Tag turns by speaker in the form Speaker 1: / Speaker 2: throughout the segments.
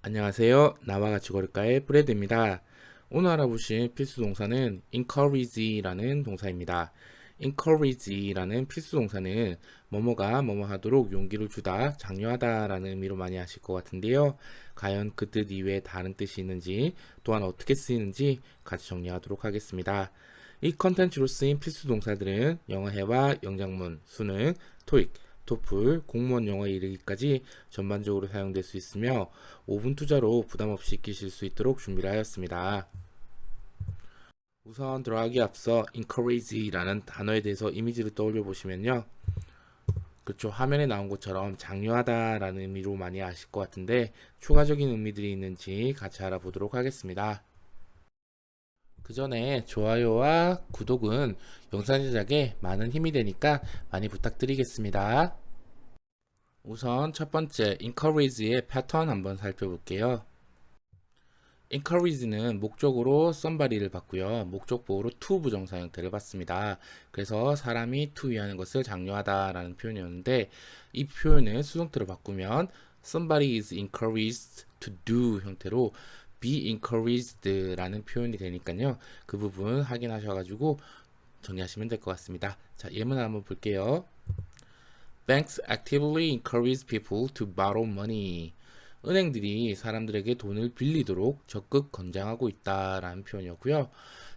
Speaker 1: 안녕하세요. 나와 같이 걸을까의 브레드입니다. 오늘 알아보실 필수 동사는 encourage라는 동사입니다. encourage라는 필수 동사는 뭐뭐가 뭐뭐 하도록 용기를 주다, 장려하다라는 의미로 많이 하실 것 같은데요. 과연 그 뜻 이외에 다른 뜻이 있는지, 또한 어떻게 쓰이는지 같이 정리하도록 하겠습니다. 이 컨텐츠로 쓰인 필수 동사들은 영어회화, 영작문, 수능, 토익, 토플, 공무원 영어에 이르기까지 전반적으로 사용될 수 있으며 5분 투자로 부담 없이 익히실 수 있도록 준비를 하였습니다. 우선 들어가기 앞서 encourage라는 단어에 대해서 이미지를 떠올려 보시면요. 그렇죠. 화면에 나온 것처럼 장려하다라는 의미로 많이 아실 것 같은데 추가적인 의미들이 있는지 같이 알아보도록 하겠습니다. 그 전에 좋아요와 구독은 영상 제작에 많은 힘이 되니까 많이 부탁드리겠습니다. 우선 첫 번째 encourage의 패턴 한번 살펴볼게요. encourage는 목적으로 somebody를 받고요. 목적 보호로 to 부정사 형태를 받습니다. 그래서 사람이 to 위하는 것을 장려하다라는 표현이었는데 이 표현을 수동태로 바꾸면 somebody is encouraged to do 형태로 be encouraged라는 표현이 되니까요. 그 부분 확인하셔가지고 정리하시면 될 것 같습니다. 자, 예문 한번 볼게요. Banks actively encourage people to borrow money. 은행들이 사람들에게 돈을 빌리도록 적극 권장하고 있다라는 표현이었고요.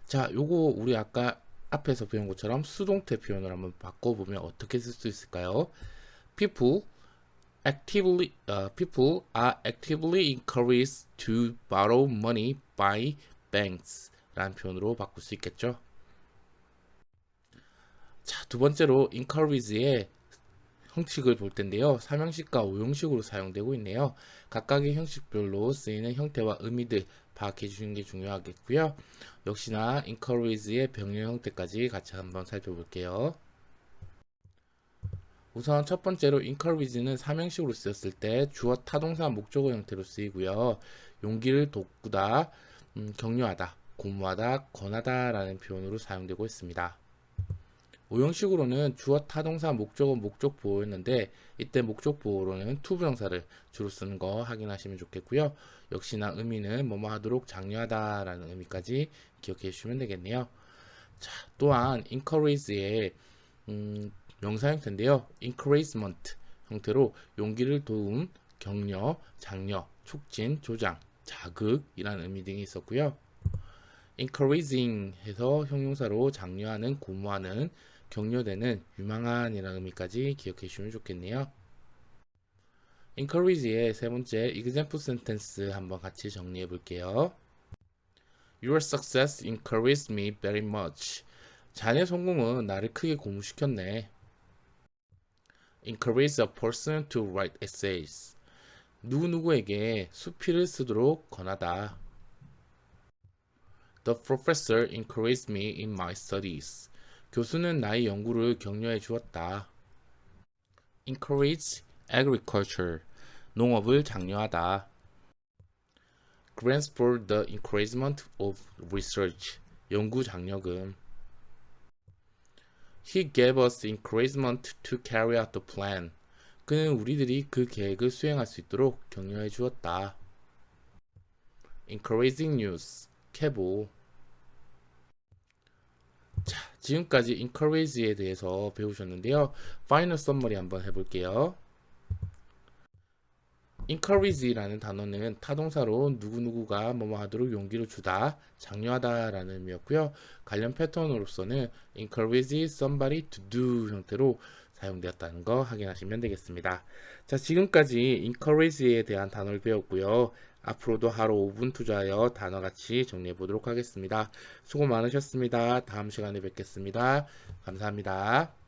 Speaker 1: 자, 요거 우리 아까 앞에서 배운 것처럼 수동태 표현을 한번 바꿔보면 어떻게 쓸 수 있을까요? People actively uh, people are actively encouraged to borrow money by banks 라는 표현으로 바꿀 수 있겠죠. 자, 두 번째로 encourage의 형식을 볼 텐데요. 삼형식과 오형식으로 사용되고 있네요. 각각의 형식별로 쓰이는 형태와 의미들 파악해 주시는 게 중요하겠고요. 역시나 encourage의 병렬 형태까지 같이 한번 살펴볼게요. 우선 첫 번째로 encourage는 삼형식으로 쓰였을 때 주어 타동사 목적어 형태로 쓰이고요. 용기를 돋구다, 음, 격려하다, 고무하다, 권하다라는 표현으로 사용되고 있습니다. 오형식으로는 주어 타동사 목적어 목적 보호였는데 이때 목적 보호로는 to 부정사를 주로 쓰는 거 확인하시면 좋겠고요. 역시나 의미는 뭐뭐 하도록 장려하다라는 의미까지 기억해 주시면 되겠네요. 자, 또한 encourage의 음, 명사 형태인데요. encouragement 형태로 용기를 도움, 격려, 장려, 촉진, 조장, 자극이라는 의미 등이 있었고요. encouraging 해서 형용사로 장려하는, 고무하는, 격려되는, 유망한이라는 의미까지 기억해 주시면 좋겠네요. encourage의 세 번째 example sentence 한번 같이 정리해 볼게요. Your success encouraged me very much. 자네 성공은 나를 크게 고무시켰네. Encourage a person to write essays. 누구누구에게 수필을 쓰도록 권하다. The professor encouraged me in my studies. 교수는 나의 연구를 격려해 주었다. encourage agriculture. 농업을 장려하다. grants for the encouragement of research. 연구 장려금. He gave us encouragement to carry out the plan. 그는 우리들이 그 계획을 수행할 수 있도록 격려해 주었다. encouraging news. 캐보. 자, 지금까지 encourage에 대해서 배우셨는데요. 파이널 썸머리 한번 해볼게요. Encourage라는 단어는 타동사로 누구누구가 뭐뭐 하도록 용기를 주다, 장려하다라는 의미였고요. 관련 패턴으로서는 encourage somebody to do 형태로 사용되었다는 거 확인하시면 되겠습니다. 자, 지금까지 encourage에 대한 단어를 배웠고요. 앞으로도 하루 5분 투자하여 단어같이 정리해 보도록 하겠습니다. 수고 많으셨습니다. 다음 시간에 뵙겠습니다. 감사합니다.